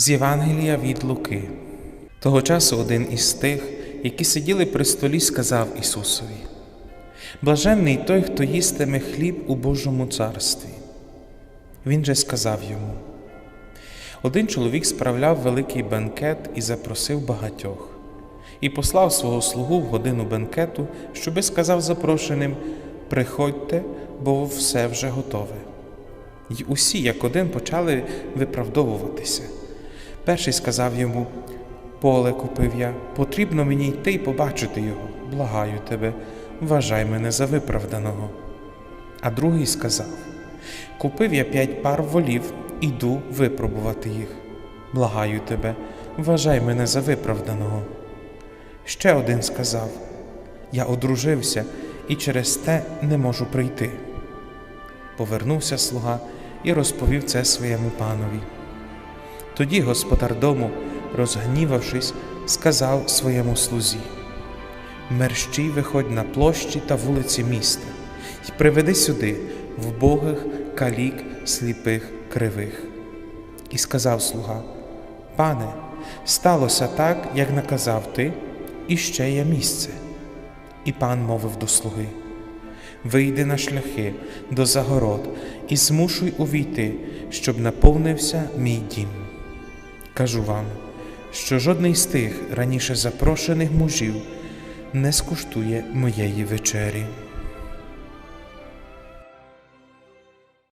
З Євангелія від Луки. Того часу один із тих, які сиділи при столі, сказав Ісусові: Блаженний той, хто їстиме хліб у Божому царстві. Він же сказав йому: Один чоловік справляв великий бенкет і запросив багатьох, і послав свого слугу в годину бенкету, щоби сказав запрошеним: Приходьте, бо все вже готове. І усі, як один, почали виправдовуватися. Перший сказав йому: Поле купив я, потрібно мені йти й побачити його. Благаю тебе, вважай мене за виправданого. А другий сказав: Купив я п'ять пар волів, іду випробувати їх. Благаю тебе, вважай мене за виправданого. Ще один сказав: Я одружився і через те не можу прийти. Повернувся слуга і розповів це своєму панові. Тоді господар дому, розгнівавшись, сказав своєму слузі: Мерщій виходь на площі та вулиці міста, й приведи сюди вбогих, калік, сліпих, кривих. І сказав слуга: Пане, сталося так, як наказав ти, і ще є місце. І пан мовив до слуги: Вийди на шляхи до загород і змушуй увійти, щоб наповнився мій дім. Кажу вам, що жодний з тих раніше запрошених мужів не скуштує моєї вечері.